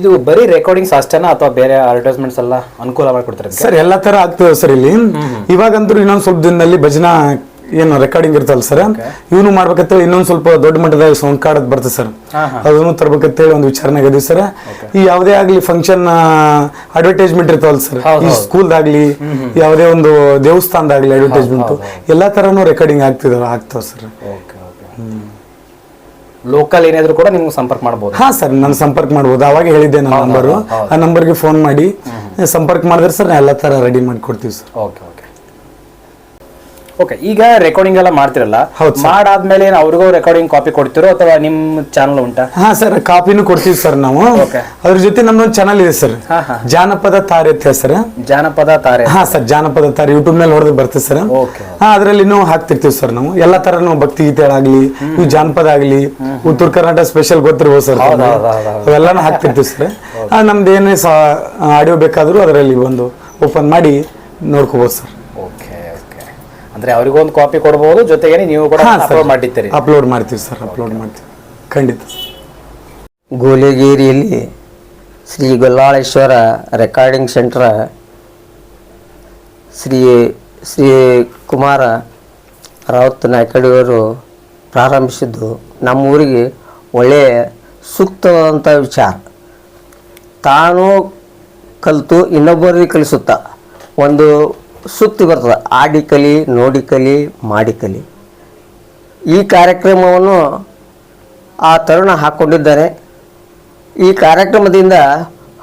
ಇದು ಬರೀ ರೆಕಾರ್ಡಿಂಗ್ಸ್ ಅಷ್ಟೇನಾ ಅಥವಾ ಬೇರೆ ಅಡ್ವರ್ಟೈಸ್ಮೆಂಟ್ಸ್ ಎಲ್ಲ ಅನುಕೂಲ ಮಾಡಿಕೊಡ್ತಾರೆ ಸರ್ ಎಲ್ಲ ತರ ಆಗ್ತದೆ ಸರ್ ಇಲ್ಲಿ. ಇವಾಗಂತೂ ಇನ್ನೊಂದ್ ಸ್ವಲ್ಪ ದಿನದಲ್ಲಿ ಭಜನಾ ಏನು ರೆಕಾರ್ಡಿಂಗ್ ಇರ್ತಲ್ಲ ಸರ್. ಇವನು ಮಾಡ್ಬೇಕಂತೇಳಿ ಇನ್ನೊಂದ್ ಸ್ವಲ್ಪ ದೊಡ್ಡ ಮಟ್ಟದ ಸೌಂಡ್ ಕಾರ್ಡ್ ಬರ್ತದೆ ಸರ್. ಅದನ್ನೂ ತರ್ಬೇಕಂತೇಳಿ ಒಂದು ವಿಚಾರನಾಗ ಇದೀವಿ ಸರ್. ಈ ಯಾವುದೇ ಆಗ್ಲಿ ಫಂಕ್ಷನ್ ಅಡ್ವರ್ಟೈಸ್ಮೆಂಟ್ ಇರ್ತಾವಲ್ಲ ಸರ್. ಈ ಸ್ಕೂಲ್ ಸ್ಕೂಲ್ದಾಗ್ಲಿ ಯಾವುದೇ ಒಂದು ದೇವಸ್ಥಾನದಾಗ್ಲಿ ಅಡ್ವರ್ಟೈಸ್ಮೆಂಟ್ ಎಲ್ಲಾ ತರನು ರೆಕಾರ್ಡಿಂಗ್ ಆಗ್ತಿದಾವ ಆಗ್ತಾವ ಸರ್. ಲೋಕಲ್ ಏನಾದ್ರು ಕೂಡ ನಿಮ್ಗೆ ಸಂಪರ್ಕ ಮಾಡ್ಬೋದು. ಹಾ ಸರ್ ನಾನು ಸಂಪರ್ಕ ಮಾಡ್ಬೋದು. ಅವಾಗ ಹೇಳಿದ್ದೆ ನನ್ನ ನಂಬರು. ಆ ನಂಬರ್ಗೆ ಫೋನ್ ಮಾಡಿ ಸಂಪರ್ಕ ಮಾಡಿದ್ರೆ ಸರ್ ನಾ ಎಲ್ಲ ತರ ರೆಡಿ ಮಾಡಿ ಕೊಡ್ತೀವಿ ಸರ್ ಓಕೆ. ಓಕೆ ಈಗ ರೆಕಾರ್ಡಿಂಗ್ ಎಲ್ಲ ಮಾಡ್ತಿರಲ್ಲ. ಮಾಡಾದ್ಮೇಲೆ ಏನ್ ಅವ್ರಿಗೂ ರೆಕಾರ್ಡಿಂಗ್ ಕಾಪಿ ಕೊಡ್ತಿರೋ ಅಥವಾ ನಿಮ್ಮ ಚಾನಲ್ ಉಂಟಾ? ಹಾ ಸರ್ ಕಾಪಿನೂ ಕೊಡ್ತೀವಿ ಸರ್ ನಾವು. ಅದ್ರ ಜೊತೆ ಒಂದು ಚಾನಲ್ ಇದೆ ಸರ್. ಜಾನಪದ ತಾರೆ ಅಂತ ಸರ್. ಜಾನಪದ ತಾರೆ. ಹಾ ಸರ್ ಜಾನಪದ ತಾರೆ ಯೂಟ್ಯೂಬ್ ಮೇಲೆ ಹೊಡೆದು ಬರ್ತದೆ ಸರ್. ಹಾ ಅದ್ರಲ್ಲಿ ನಾವು ಹಾಕ್ತಿರ್ತೀವಿ ಸರ್ ನಾವು. ಎಲ್ಲಾ ತರನು ಭಕ್ತಿ ಗೀತೆಗಳಾಗ್ಲಿ ಇವು ಜಾನಪದ ಆಗ್ಲಿ ಉತ್ತರ ಕರ್ನಾಟಕ ಸ್ಪೆಷಲ್ ಗೊತ್ತಿರ್ಬೋದು ಸರ್. ಅವೆಲ್ಲಾನು ಹಾಕ್ತಿರ್ತೀವಿ ಸರ್. ನಮ್ದು ಏನೇ ಆಡಿಯೋ ಬೇಕಾದ್ರೂ ಅದರಲ್ಲಿ ಒಂದು ಓಪನ್ ಮಾಡಿ ನೋಡ್ಕೋಬಹುದು ಸರ್. ಓಕೆ ಓಕೆ ಅಂದ್ರೆ ಅವರಿಗೂ ಒಂದು ಕಾಪಿ ಕೊಡ್ಬೋದು ಜೊತೆಗೆ ನೀವು ಕೂಡ ಅಪ್ಲೋಡ್ ಮಾಡಿರ್ತೀರಿ ಅಪ್ಲೋಡ್ ಮಾಡ್ತೀವಿ ಸರ್ ಅಪ್ಲೋಡ್ ಮಾಡ್ತೀವಿ. ಖಂಡಿತ. ಗೋಲಿಗೇರಿಯಲ್ಲಿ ಶ್ರೀ ಗೊಲ್ಲಾಳೇಶ್ವರ ರೆಕಾರ್ಡಿಂಗ್ ಸೆಂಟ್ರ ಶ್ರೀ ಶ್ರೀ ಕುಮಾರ ರಾವತ್ ನಾಯ್ಕಡಿಯವರು ಪ್ರಾರಂಭಿಸಿದ್ದು ನಮ್ಮ ಊರಿಗೆ ಒಳ್ಳೆಯ ಸೂಕ್ತವಾದಂಥ ವಿಚಾರ. ತಾನು ಕಲಿತು ಇನ್ನೊಬ್ಬರಿಗೆ ಕಲಿಸುತ್ತಾ. ಒಂದು ಸೂಕ್ತಿ ಬರ್ತದೆ. ಆಡಿ ಕಲಿ, ನೋಡಿ ಕಲಿ, ಮಾಡಿ ಕಲಿ. ಈ ಕಾರ್ಯಕ್ರಮವನ್ನು ಆ ತರುಣ ಹಾಕ್ಕೊಂಡಿದ್ದಾರೆ ಈ ಕಾರ್ಯಕ್ರಮದಿಂದ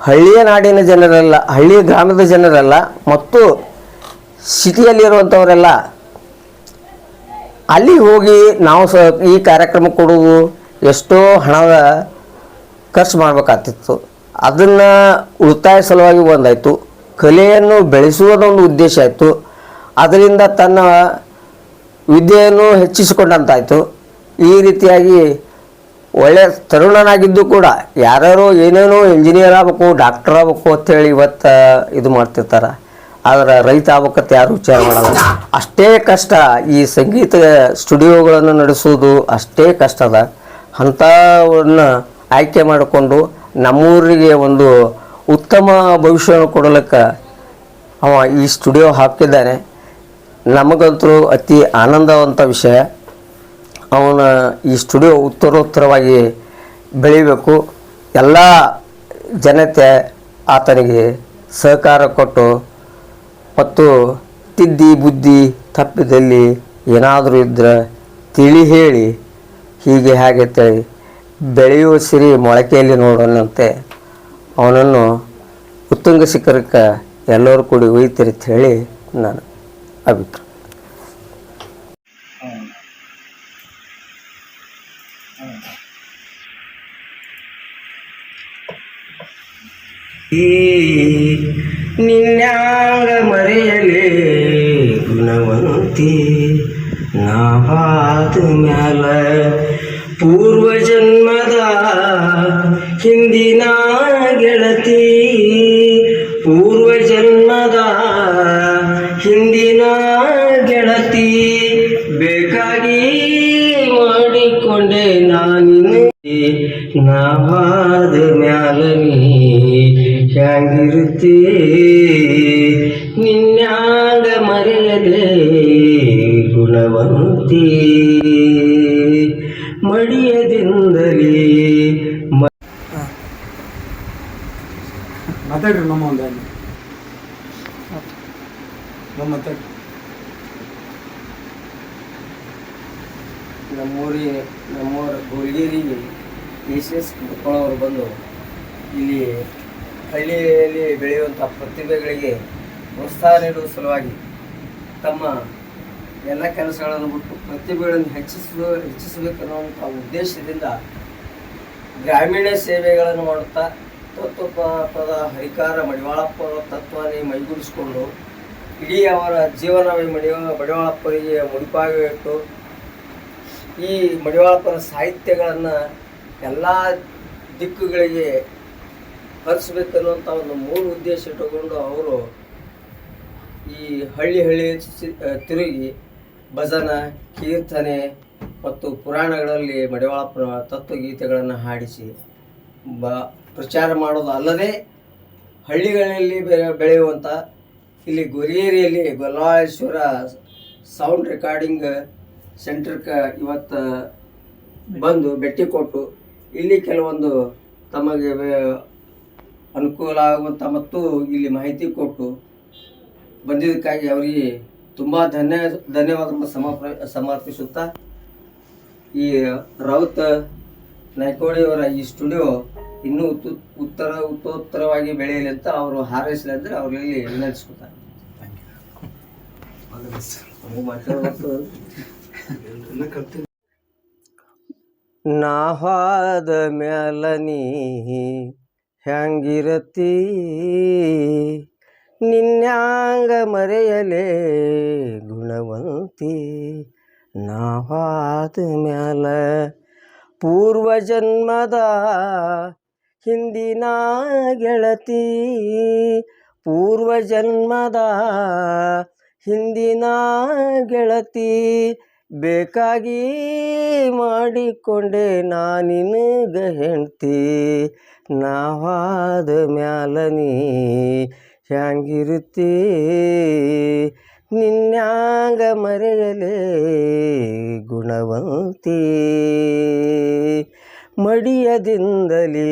ಹಳ್ಳಿಯ ನಾಡಿನ ಜನರೆಲ್ಲ ಹಳ್ಳಿಯ ಗ್ರಾಮದ ಜನರೆಲ್ಲ, ಮತ್ತು ಸಿಟಿಯಲ್ಲಿರುವಂಥವರೆಲ್ಲ ಅಲ್ಲಿ ಹೋಗಿ ನಾವು ಸ ಈ ಕಾರ್ಯಕ್ರಮ ಕೊಡುವುದು ಎಷ್ಟೋ ಹಣದ ಖರ್ಚು ಮಾಡಬೇಕಾಗ್ತಿತ್ತು. ಅದನ್ನು ಉಳಿತಾಯ ಸಲುವಾಗಿ ಒಂದಾಯಿತು. ಕಲೆಯನ್ನು ಬೆಳೆಸುವುದೊಂದು ಉದ್ದೇಶ ಆಯಿತು ಅದರಿಂದ ತನ್ನ ವಿದ್ಯೆಯನ್ನು ಹೆಚ್ಚಿಸಿಕೊಂಡಂತಾಯಿತು. ಈ ರೀತಿಯಾಗಿ ಒಳ್ಳೆಯ ತರುಣನಾಗಿದ್ದು ಕೂಡ ಯಾರ್ಯಾರೋ ಏನೇನೋ ಇಂಜಿನಿಯರ್ ಆಗ್ಬೇಕು ಡಾಕ್ಟರ್ ಆಗ್ಬೇಕು ಅಂತೇಳಿ ಇವತ್ತು ಇದು ಮಾಡ್ತಿರ್ತಾರೆ. ಆದರೆ ರೈತ ಆಗ್ಬೇಕಂತ ಯಾರು ವಿಚಾರ ಮಾಡಲ್ಲ. ಅಷ್ಟೇ ಕಷ್ಟ ಈ ಸಂಗೀತ ಸ್ಟುಡಿಯೋಗಳನ್ನು ನಡೆಸುವುದು ಅಷ್ಟೇ ಕಷ್ಟದ. ಅಂಥವನ್ನು ಆಯ್ಕೆ ಮಾಡಿಕೊಂಡು ನಮ್ಮೂರಿಗೆ ಒಂದು ಉತ್ತಮ ಭವಿಷ್ಯವನ್ನು ಕೊಡಲಿಕ್ಕೆ ಅವ ಈ ಸ್ಟುಡಿಯೋ ಹಾಕಿದ್ದಾನೆ. ನಮಗಂತೂ ಅತಿ ಆನಂದವಂತ ವಿಷಯ. ಅವನ ಈ ಸ್ಟುಡಿಯೋ ಉತ್ತರೋತ್ತರವಾಗಿ ಬೆಳಿಬೇಕು ಎಲ್ಲ ಜನತೆ ಆತನಿಗೆ ಸಹಕಾರ ಕೊಟ್ಟು ಮತ್ತು ತಿದ್ದಿ ಬುದ್ಧಿ ತಪ್ಪಿದಲ್ಲಿ ಏನಾದರೂ ಇದ್ದರೆ ತಿಳಿ ಹೇಳಿ, ಹೀಗೆ ಹಾಗೆ ಅಂತೇಳಿ ಬೆಳೆಯುವ ಸಿರಿ ಮೊಳಕೆಯಲ್ಲಿ ನೋಡೋಣಂತೆ. ಅವನನ್ನು ಉತ್ತುಂಗ ಶಿಖರಕ್ಕೆ ಎಲ್ಲರೂ ಕೂಡಿ ಒಯ್ತೀರಿ ಅಂತ ಹೇಳಿ ನಾನು ಅಭಿಪ್ರಾಯ. ನಿನ್ಯಾಂಗ ಮರೆಯಲೇ ಗುಣವಂತಿ ನಾವಾದ ಮ್ಯಾಲ ಪೂರ್ವ ಜನ್ಮದ ಹಿಂದಿನ ಗೆಳತಿ. ಗೆಳತಿ ಬೇಕಾಗಿ ಮಾಡಿಕೊಂಡೆ ನಾನು ನಾವಾದ ಮ್ಯಾಲ ನೀ ಹ್ಯಾಂಗಿರುತ್ತಿ ನಿನ್ಯಾಂಗ ಮರೆಯದೆ ಗುಣವಂತಿ ಮಡಿಯದಿಂದಲೇ ಮ ಮಾತಾಡ್ರಿ ನಮ್ಮ ಒಂದು ನಮ್ಮೂರ ಗೋಲ್ಗೇರಿಗೆ ಸಿ ಎಸ್ ಅವರು ಬಂದು ಇಲ್ಲಿ ಹಳ್ಳಿಯಲ್ಲಿ ಬೆಳೆಯುವಂಥ ಪ್ರತಿಭೆಗಳಿಗೆ ಪ್ರೋತ್ಸಾಹ ನೀಡುವ ಸಲುವಾಗಿ ತಮ್ಮ ಎಲ್ಲ ಕೆಲಸಗಳನ್ನು ಬಿಟ್ಟು ಪ್ರತಿಭೆಗಳನ್ನು ಹೆಚ್ಚಿಸುವ ಹೆಚ್ಚಿಸಬೇಕನ್ನುವಂಥ ಉದ್ದೇಶದಿಂದ ಗ್ರಾಮೀಣ ಸೇವೆಗಳನ್ನು ಮಾಡುತ್ತಾ ತತ್ವಪದ ಹರಿಕಾರ ಮಡಿವಾಳಪ್ಪ ತತ್ವನೇ ಮೈಗೂಡಿಸಿಕೊಂಡು ಇಡೀ ಅವರ ಜೀವನವೇ ಮಡಿವ, ಮಡಿವಾಳಪ್ಪರಿಗೆ ಮುಡಿಪಾಗಿ ಇಟ್ಟು ಈ ಮಡಿವಾಳಪ್ಪನ ಸಾಹಿತ್ಯಗಳನ್ನು ಎಲ್ಲ ದಿಕ್ಕುಗಳಿಗೆ ಹರಿಸ್ಬೇಕನ್ನುವಂಥ ಒಂದು ಮೂಲ ಉದ್ದೇಶ ಇಟ್ಟುಕೊಂಡು ಅವರು ಈ ಹಳ್ಳಿ ಹಳ್ಳಿ ತಿರುಗಿ ಭಜನ, ಕೀರ್ತನೆ ಮತ್ತು ಪುರಾಣಗಳಲ್ಲಿ ಮಡಿವಾಳಪ್ಪನ ತತ್ವಗೀತೆಗಳನ್ನು ಹಾಡಿಸಿ ಬ, ಪ್ರಚಾರ ಮಾಡೋದು ಅಲ್ಲದೆ ಹಳ್ಳಿಗಳಲ್ಲಿ ಬೆಳೆ- ಬೆಳೆಯುವಂಥ ಇಲ್ಲಿ ಗೊರಿಯೇರಿಯಲ್ಲಿ ಗೊಲ್ಲಾಳೇಶ್ವರ ಸೌಂಡ್ ರೆಕಾರ್ಡಿಂಗ್ ಸೆಂಟರ್ಗೆ ಇವತ್ತು ಬಂದು ಭೇಟಿ ಕೊಟ್ಟು ಇಲ್ಲಿ ಕೆಲವೊಂದು ತಮಗೆ ಅನುಕೂಲ ಆಗುವಂಥ ಮತ್ತು ಇಲ್ಲಿ ಮಾಹಿತಿ ಕೊಟ್ಟು ಬಂದಿದ್ದಕ್ಕಾಗಿ ಅವರಿಗೆ ತುಂಬ ಧನ್ಯ ಧನ್ಯವಾದ ಸಮರ್ಪ ಸಮರ್ಪಿಸುತ್ತಾ ಈ ರಾವುತ್ ನಾಯ್ಕೋಡಿಯವರ ಈ ಸ್ಟುಡಿಯೋ ಇನ್ನೂ ಉತ್ತು ಉತ್ತರ ಉತ್ತೋತ್ತರವಾಗಿ ಬೆಳೆಯಲಿ ಅಂತ ಅವರು ಹಾರೈಸಲಿ ಅಂದರೆ ಅವರಲ್ಲಿ ವಿನಂತಿಸ್ಕೊತಾರೆ. ನಾವಾದ ಮ್ಯಾಲ ನೀ ಹ್ಯಾಂಗಿರತಿ? ನಿನ್ಯಾಂಗ ಮರೆಯಲೇ ಗುಣವಂತಿ? ನಾವಾದ ಮ್ಯಾಲ ಪೂರ್ವ ಜನ್ಮದ ಹಿಂದಿನ ಗೆಳತಿ? ಪೂರ್ವ ಜನ್ಮದ ಹಿಂದಿನ ಗೆಳತಿ? ಬೇಕಾಗಿ ಮಾಡಿಕೊಂಡೆ ನಾನಿನಗ ಹೆಂಡ್ತಿ, ನಾವಾದ ಮ್ಯಾಲ ನೀ ಹ್ಯಾಂಗಿರುತ್ತಿ? ನಿನ್ಯಾಂಗ ಮರೆಯಲೇ ಗುಣವಂತಿ? ಮಡಿಯದಿಂದಲೇ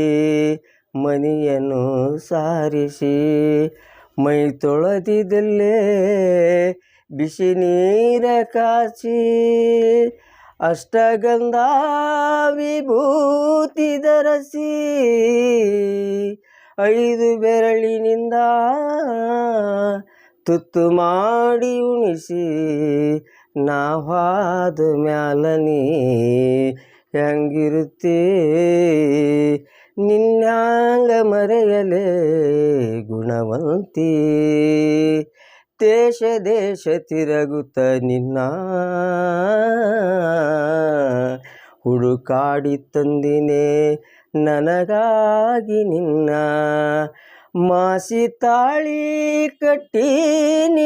ಮನಿಯನ್ನು ಸಾರಿಸಿ, ಮೈ ತೊಳೆದಿದ್ದಲ್ಲೇ ಬಿಸಿ ನೀರ ಕಾಚಿ ಅಷ್ಟಗಂಧ ವಿಭೂತಿ ದರಸಿ ಐದು ಬೆರಳಿನಿಂದ ತುತ್ತು ಮಾಡಿ ಉಣಿಸಿ ನಾವಾದ ಮ್ಯಾಲನಿ ಹೆಂಗಿರುತ್ತೆ? ನಿನ್ನಾಂಗ ಮರೆಯಲೇ ಗುಣವಂತಿ? ದೇಶ ದೇಶ ತಿರುಗುತ್ತ ನಿನ್ನ ಹುಡುಕಾಡಿ ತಂದಿನೇ ನನಗಾಗಿ ನಿನ್ನ ಮಾಸಿ ತಾಳಿ ಕಟ್ಟಿ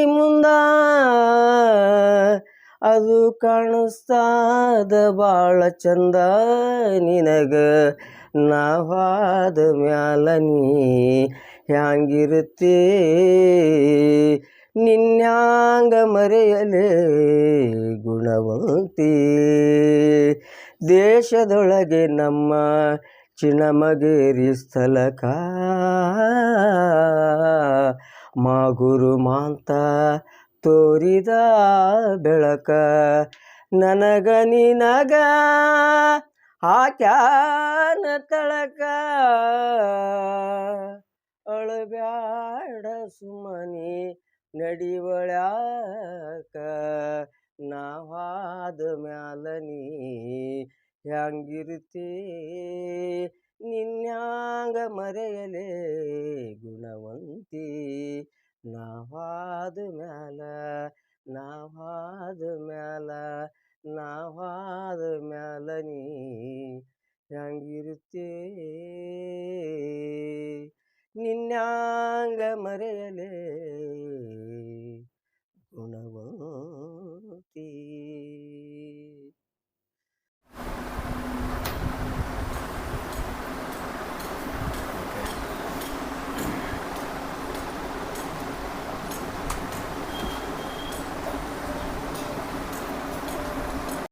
ಮುಂದ. ಅದು ಕಾಣಿಸ್ತಾದ ಭಾಳ ಚಂದ ನಿನಗ. ನಾವಾದ ಮ್ಯಾಲ ನೀ ಹ್ಯಾಂಗಿರುತ್ತೆ? ನಿನ್ಯಾಂಗ ಮರೆಯಲೆ ಗುಣವಂತಿ. ದೇಶದೊಳಗೆ ನಮ್ಮ ಚಿಣಮಗೇರಿ ಸ್ಥಳಕ ಮಾಗುರು ಮಾಂತ ತೋರಿದ ಬೆಳಕ. ನನಗ ನಿನಗ ಆಕ್ಯಾನ ತಳಕ. ಅಳಬ್ಯಾಡ ಸುಮನಿ ನಡಿವಳ್ಯಾಕ ನಾವಾದ ಮ್ಯಾಲ ನೀ ಹ್ಯಾಂಗಿರುತ್ತಿ ನಿನ್ಯಾಂಗ ಮರೆಯಲೇ ಗುಣವಂತಿ ನಾವಾದ ಮ್ಯಾಲ ನಾವಾದ ಮ್ಯಾಲ ನಾವಾದ ಮ್ಯಾಲ ನೀ ಹ್ಯಾಂಗಿರುತ್ತೆ ನಿನ್ಯಾಂಗ ಮರೆಯಲೇ ಗುಣವಂತಿ